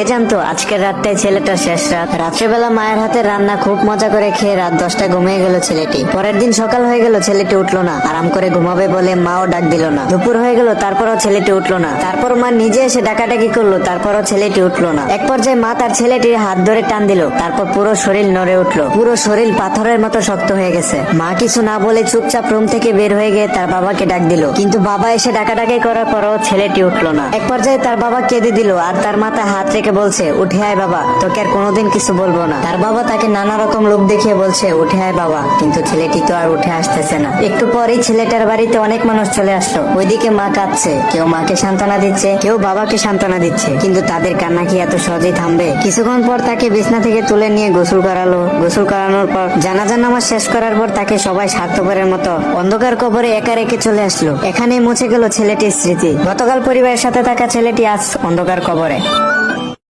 কে জানতো আজকের রাতটাই ছেলেটার শেষ রাত। রাত্রেবেলা মায়ের হাতে রান্না খুব মজা করে খেয়ে রাত দশটা ঘুমিয়ে গেল ছেলেটি। পরের দিন সকাল হয়ে গেল, ছেলেটি উঠল না। আরাম করে ঘুমাবে বলে মাও ডাক দিল না। দুপুর হয়ে গেল, তারপরও ছেলেটি উঠল না। তারপর মা নিজে এসে ডাকাডাকি করল, তারপরও ছেলেটি উঠল না। এক পর্যায়ে মা তার ছেলেটির হাত ধরে টান দিল। তারপর পুরো শরীর নড়ে উঠল। পুরো শরীর পাথরের মতো শক্ত হয়ে গেছে। মা কিছু না বলে চুপচাপ রুম থেকে বের হয়ে গিয়ে তার বাবাকে ডাক দিল। কিন্তু বাবা এসে ডাকাডাকি করার পরও ছেলেটি উঠল না। এক পর্যায়ে তার বাবা কেঁদে দিল আর তার মাথা হাত রেখে বলছে, উঠে আয় বাবা, তোকে আর কোনোদিন কিছু বলব না। তার বাবা তাকে নানা রকম লোক দেখিয়ে বলছে, উঠে আয় বাবা। কিন্তু ছেলেটি তো আর উঠে আসতেছে না। একটু পরেই ছেলেটার বাড়িতে অনেক মানুষ চলে আসলো। ওইদিকে মা কাঁদছে। কেউ মাকে সান্ত্বনা দিচ্ছে, কেউ বাবাকে সান্ত্বনা দিচ্ছে। কিন্তু তাদের কান্না কি এত সহজেই থামবে? কিছুক্ষণ পর তাকে বিছনা থেকে তুলে নিয়ে গোসল করালো। গোসল করানোর পর জানাজা নামাজ শেষ করার পর তাকে সবাই স্বার্থপরের মতো অন্ধকার কবরে একা রেখে চলে আসলো। এখানেই মুছে গেল ছেলেটির স্মৃতি। গতকাল পরিবারের সাথে থাকা ছেলেটি আজ অন্ধকার কবরে।